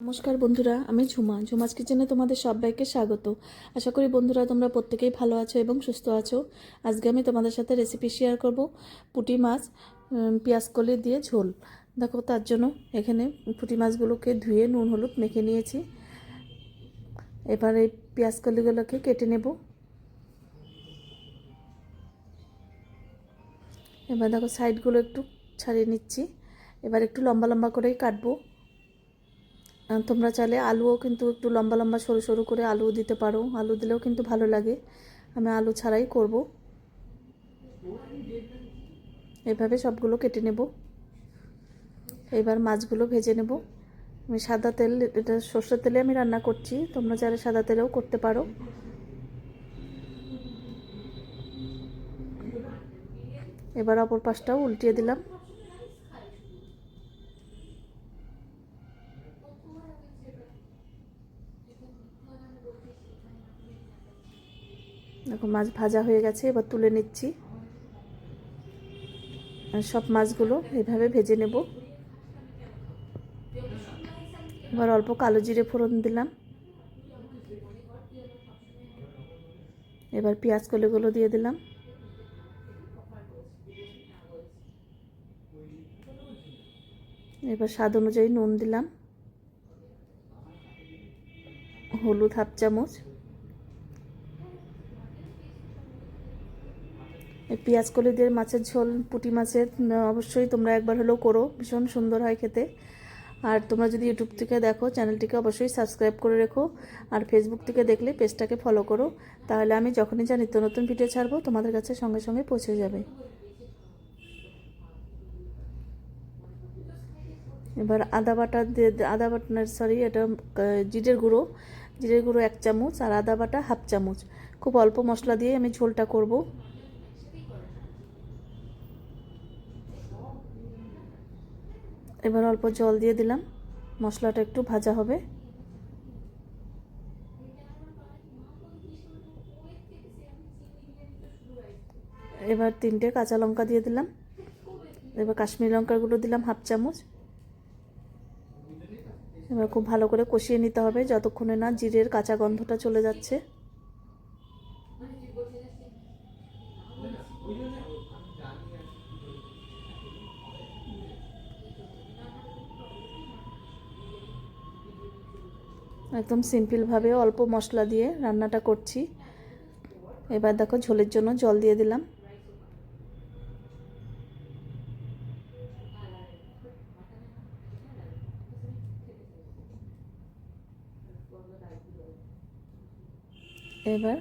নমস্কার বন্ধুরা, আমি ঝুমা। ঝুমাস কিচেনে তোমাদের সবাইকে স্বাগত। আশা করি বন্ধুরা তোমরা প্রত্যেকেই ভালো আছো এবং সুস্থ আছো। আজকে আমি তোমাদের সাথে রেসিপি শেয়ার করব পুঁটি মাছ কলি দিয়ে ঝোল। দেখো, তার জন্য এখানে পুঁটি মাছগুলোকে ধুয়ে নুন, হলুদ মেখে নিয়েছি। এবার এই কলিগুলোকে কেটে নেব। এবার দেখো সাইডগুলো একটু ছাড়িয়ে নিচ্ছি। এবার একটু লম্বা লম্বা করেই কাটবো। তোমরা চাইলে আলুও কিন্তু একটু লম্বা লম্বা সরু সরু করে আলু দিতে পারো। আলু দিলেও কিন্তু ভালো লাগে। আমি আলু ছাড়াই করব। এভাবে সবগুলো কেটে নেব। এবার মাছগুলো ভেজে নেব। আমি সাদা তেল, এটা সর্ষের তেলে আমি রান্না করছি। তোমরা চাইলে সাদা তেলেও করতে পারো। এবার অপর পাশটাও উল্টিয়ে দিলাম। দেখো মাছ ভাজা হয়ে গেছে, এবার তুলে নিচ্ছি। সব মাছগুলো এভাবে ভেজে নেব। এবার অল্প কালো জিরে ফোড়ন দিলাম। এবার পেঁয়াজ কলিগুলো দিয়ে দিলাম। এবার স্বাদ অনুযায়ী নুন দিলাম। হলুদ হাফ চামচ। পেঁয়াজ কলি দিয়ে মাছের ঝোল, পুঁটি মাছের অবশ্যই তোমরা একবার হলেও করো। ভীষণ সুন্দর হয় খেতে। আর তোমরা যদি ইউটিউব থেকে দেখো, চ্যানেলটিকে অবশ্যই সাবস্ক্রাইব করে রেখো। আর ফেসবুক থেকে দেখলে পেজটাকে ফলো করো। তাহলে আমি যখনই যা নিত্য নতুন ভিডিও ছাড়বো, তোমাদের কাছে সঙ্গে সঙ্গে পৌঁছে যাবে। এবার আদা বাটা আদা বাটা সরি এটা জিরের গুঁড়ো। জিরের গুঁড়ো এক চামচ আর আদা বাটা হাফ চামচ। খুব অল্প মশলা দিয়ে আমি ঝোলটা করব। এবার অল্প জল দিয়ে দিলাম। মশলাটা একটু ভাজা হবে। এবার তিনটে কাঁচা লঙ্কা দিয়ে দিলাম। এবার কাশ্মীরি লঙ্কাগুলো দিলাম হাফ চামচ। এবার খুব ভালো করে কষিয়ে নিতে হবে, যতক্ষণে না জিরের কাঁচা গন্ধটা চলে যাচ্ছে। একদম সিম্পলভাবে অল্প মশলা দিয়ে রান্নাটা করছি। এবার দেখো ঝোলের জন্য জল দিয়ে দিলাম। এবার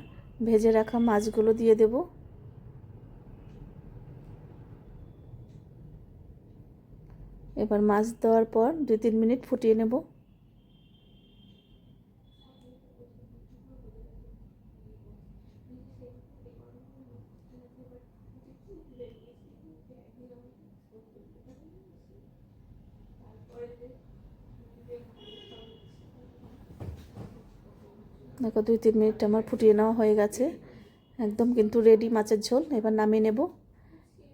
ভেজে রাখা মাছগুলো দিয়ে দেব। এবার মাছ দেওয়ার পর দুই তিন মিনিট ফুটিয়ে নেব। দেখো দুই, তিন মিনিট আমার ফুটিয়ে নেওয়া হয়ে গেছে। একদম কিন্তু রেডি মাছের ঝোল। এবার নামিয়ে নেব।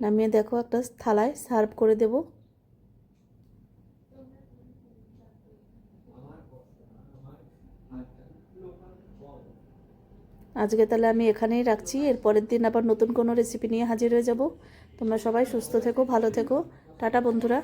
নামিয়ে দেখো একটা থালায় সার্ভ করে দেব। আজকে তাহলে আমি এখানেই রাখছি। এর পরের দিন আবার নতুন কোনো রেসিপি নিয়ে হাজির হয়ে যাব। তোমরা সবাই সুস্থ থেকো, ভালো থেকো। টাটা বন্ধুরা।